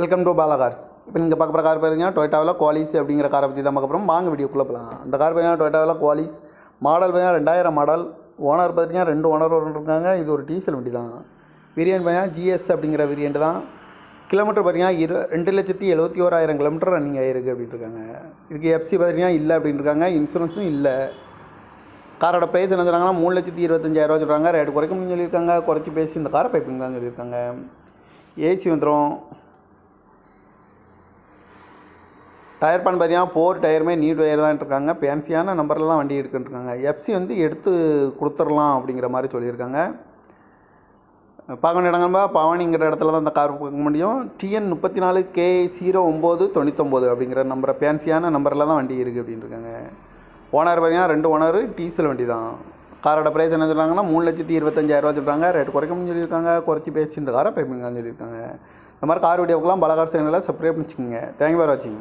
Welcome to Bala cars இப்போ நீங்கள் பார்க்க போகிற கார் பார்த்தீங்கன்னா டொயட்டாவில் குவாலிஸ் அப்படிங்கிற காரை பற்றி தான் பார்க்க போகிறோம் வாங்க வீடியோக்குள்ளே போகலாம் அந்த கார் பார்த்தீங்கன்னா டொயட்டாவில் குவாலிஸ் மாடல் பார்த்தீங்கன்னா ரெண்டாயிரம் மாடல் ஓனர் பார்த்தீங்கன்னா ரெண்டு ஓனர் இருக்காங்க. இது ஒரு டீசல் வண்டி தான். வேரியன்ட் பார்த்தீங்கன்னா ஜிஎஸ் அப்படிங்கிற வேரியன்ட் தான். கிலோமீட்டர் பார்த்தீங்கன்னா இரு ரெண்டு லட்சத்தி எழுபத்தி ஓராயிரம் கிலோமீட்டர் ரன்னிங் ஆகிருக்கு அப்படின்ட்டு இருக்காங்க. இதுக்கு எஃப்சி பார்த்தீங்கன்னா இல்லை அப்படின்னு இருக்காங்க. இன்சூரன்ஸும் இல்லை. காரோட ப்ரைஸ் என்ன சொல்கிறாங்கன்னா மூணு லட்சத்தி இருபத்தஞ்சாயிரரூவா சொல்கிறாங்க ரேட்டு முடியும் சொல்லியிருக்காங்க. குறைச்சி பேசி இந்த காரை பைப்பிங் தான் சொல்லியிருக்காங்க. ஏசி வந்துடும் டயர் பான் பார்த்தீங்கன்னா ஃபோர் டயருமே நியூ டயர் தான் இருக்காங்க. ஃபேன்சியான நம்பரில் தான் வண்டி எடுத்துருக்காங்க எஃப்சி வந்து எடுத்து கொடுத்துடலாம் அப்படிங்கிற மாதிரி சொல்லியிருக்காங்க. பார்க்க வேண்டிய இடங்கள்பா பவானிங்கிற இடத்துல தான் இந்த கார் பார்க்க முடியும். டிஎன் முப்பத்தி நாலு கே ஜீரோ ஒம்பது தொண்ணூத்தொம்பது அப்படிங்கிற நம்பரை ஃபேன்சியான நம்பரில் தான் வண்டி இருக்குது அப்படின்னு இருக்காங்க ஓனர் பார்த்தீங்கன்னா ரெண்டு ஓனர் டீசல் வண்டி தான். காரோட ப்ரைஸ் என்ன சொல்கிறாங்கன்னா மூணு லட்சத்தி இருபத்தஞ்சாயிரரூவா சொல்கிறாங்க ரேட் குறைக்கணும்னு சொல்லியிருக்காங்க. குறைச்சி பேசி இந்த காரை பேமெண்ட் சொல்லியிருக்காங்க. இந்த மாதிரி கார் வீடியோக்கெல்லாம் பலகார் சேனலில் சப்ஸ்கிரைப் பண்ணிச்சுக்கோங்க. தேங்க்யூ ஃபார் வாட்சிங்